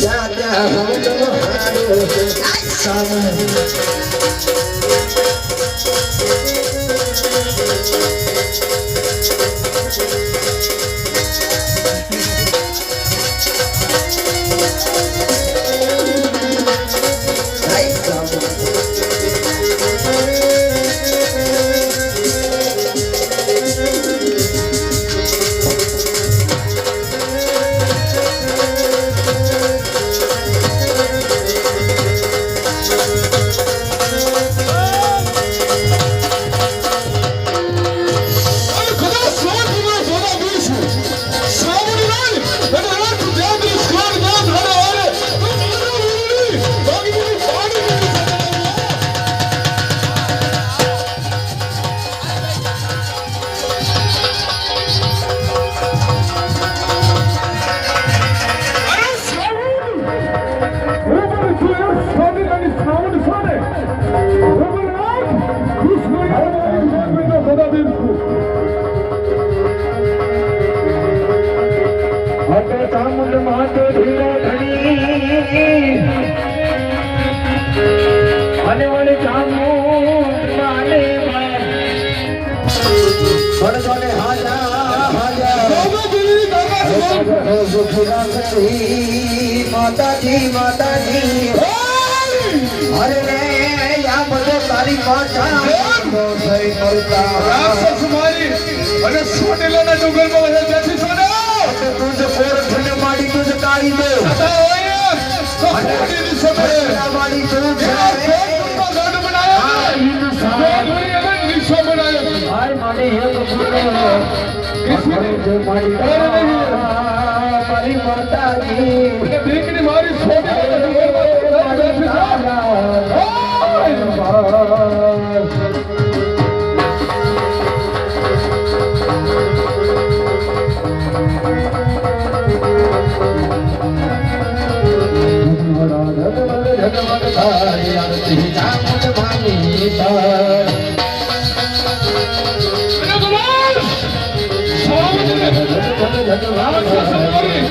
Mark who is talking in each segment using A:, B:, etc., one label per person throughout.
A: ત્યાં ત્યાં હમલો હારો સામે ભણતોને હાજા હાજા. માતાજી માતાજી. અરે રે આ બધો તારી પાછા થઈ મળતા
B: અને સોટેલાના જંગલમાં વહે બેઠી છો
A: તુજ પોર ઠંડ માડી તુજ કાઢી દે.
B: હોડીની સમયે
A: માડી તુજ મારી
B: મારી સોટેલાના જંગલમાં બેઠી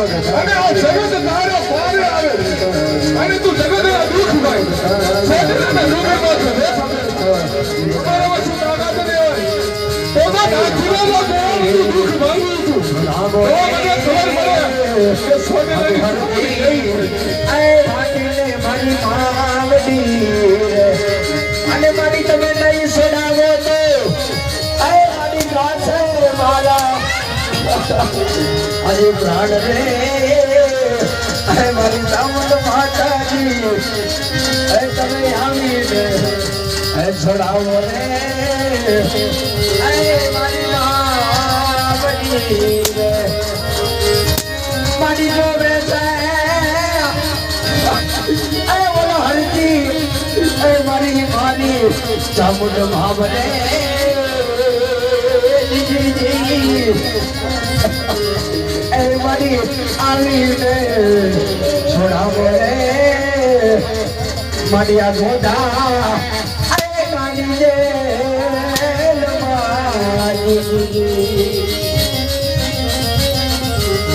B: અને આ જગત તારે પારે આવે. અને તું જગત ના દુઃખ ભાઈ. સોટેલાના રૂપેમાં છે, હે? તમારામાં શું તાકાત ને હોય? પોતા પોતાના જીવનમાં ગોળનું દુઃખ માંગું છું. તો મને ખબર પડે કે
A: સોનેલાની ખબર નહીં એ ભાગીને મારી અને અરે પ્રાણ રે, અરે મારી ચામુંડ માતાજી. અરે તમે આવીને, અરે છોડાવો રે. અરે મારી માવડી રે. મારી જો અરે બોલો હરજી. અરે મારી માની ચામુંડ ભાવને એ મારી આવીને છોડાવો રે મારી આ ગોદા અરે મારી જે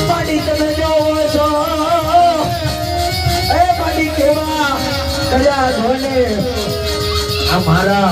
A: મારી તમે જોવો છો એ મારી કેવા અમારા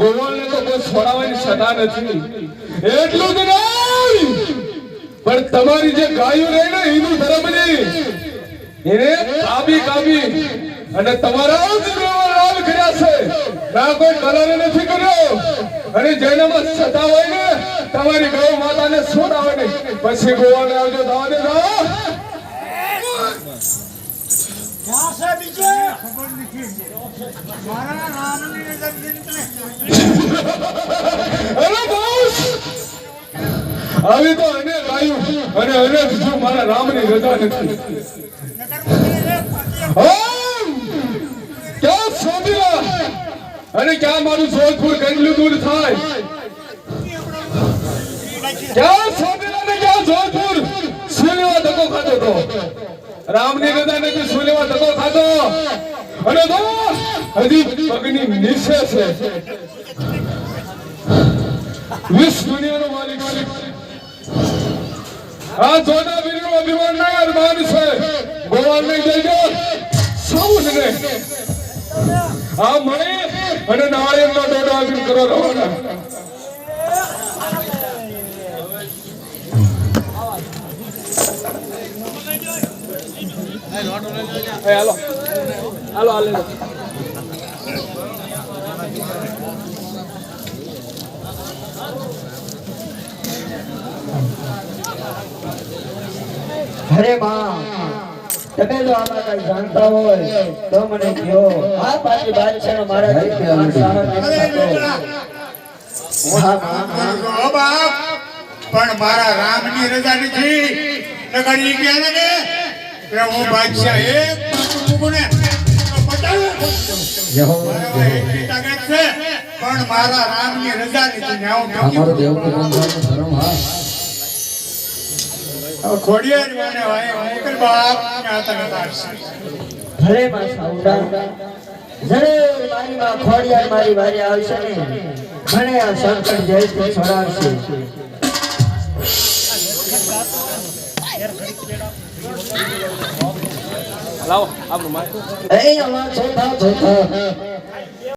B: ગોવાળને તો કોઈ છોડાવવાની સદા નથી. એટલું જ નહીં! પણ તમારી જે ગાયો રહી ને હિન્દુ ધર્મની એને કાબી કાબી અને તમારા જ લાલ કર્યા છે. ના, કોઈ કલર નથી કર્યો. અને જેનામાં સદા હોય ને, તમારી ગૌ માતાને છોડાવે નહીં પછી ગોવાળને આવજો દાવા. જાઓ
C: બીજે? ખબર નથી
B: અરે આવી તો અને ગાયું અને અને બીજું મારા રામની રજા નથી. ક્યાં અને ક્યાં મારું જોધપુર કેટલું દૂર થાય? ક્યાં શોધેલા ને ક્યાં જોધપુર? સુલેવા ધક્કો ખાતો તો? રામની રજા નથી સુલેવા ધક્કો ખાતો અને દોસ્ત, હજી પગની નીચે છે. વિશ્વ દુનિયાનો માલિક માલિક આ જોના વીરનું અભિમાન ના અરમાન છે. ગોવાલ નહીં જઈજો સૌને આ મળે અને નાળિયેરનો દોડો આપીને કરો રવાના. હાલો હાલો હાલો
A: અરે માં તમે જો આમાં કઈ જાણતા હોય તો મને કહો. આ પાછી મારા દીકરા મારો
C: પણ મારા રામની રજા નથી. નગર કહે છે કે કે હું બાદશાહ એક માથું મૂકું ને. તો પણ મારા રામની રજા નથી ને હું.
A: ભલે માં સાઉડા. જરૂર મારી માં ખોડિયાર મારી વારી આવશે ને મને આ સંકટ જયથી છોડાવશે
B: લાવો આપણું માથું
A: એ આમાં ચોથા ચોથા